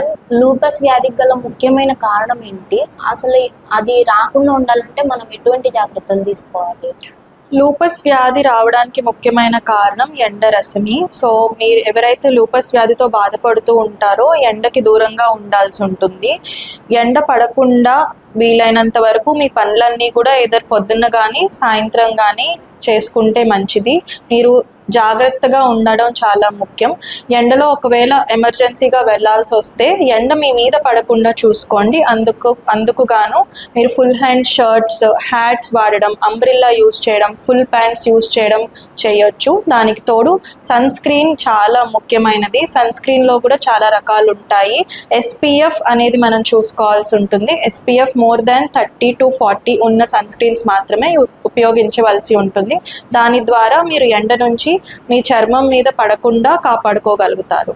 Madam lupus వ్యాధికి గల ముఖ్యమైన కారణం ఏంటి? అసలు అది రాకుండా ఉండాలంటే మనం ఎటువంటి జాగ్రత్తలు తీసుకోవాలి? లూపస్ వ్యాధి రావడానికి ముఖ్యమైన కారణం ఎండ రశ్మి సో మీరు ఎవరైతే లూపస్ వ్యాధితో బాధపడుతూ ఉంటారో ఎండకి దూరంగా ఉండాల్సి ఉంటుంది. ఎండ పడకుండా వీలైనంత వరకు మీ పనులన్నీ కూడా ఏదో పొద్దున్న కానీ సాయంత్రం కానీ చేసుకుంటే మంచిది. మీరు జాగ్రత్తగా ఉండడం చాలా ముఖ్యం. ఎండలో ఒకవేళ ఎమర్జెన్సీగా వెళ్ళాల్సి వస్తే ఎండ మీ మీద పడకుండా చూసుకోండి. అందుకు అందుకు గాను మీరు ఫుల్ హ్యాండ్ షర్ట్స్ హ్యాట్స్ వాడడం అంబ్రిల్లా యూస్ చేయడం ఫుల్ ప్యాంట్స్ యూస్ చేయడం చేయొచ్చు. దానికి తోడు సన్ స్క్రీన్ చాలా ముఖ్యమైనది. సన్ స్క్రీన్లో కూడా చాలా రకాలు ఉంటాయి ఎస్పీఎఫ్ అనేది మనం చూసుకోవాల్సి ఉంటుంది SPF more than thirty to forty ఉన్న సన్ స్క్రీన్స్ మాత్రమే ఉపయోగించవలసి ఉంటుంది. ఉంటుంది దాని ద్వారా మీరు ఎండ నుంచి మీ చర్మం మీద పడకుండా కాపాడుకోగలుగుతారు.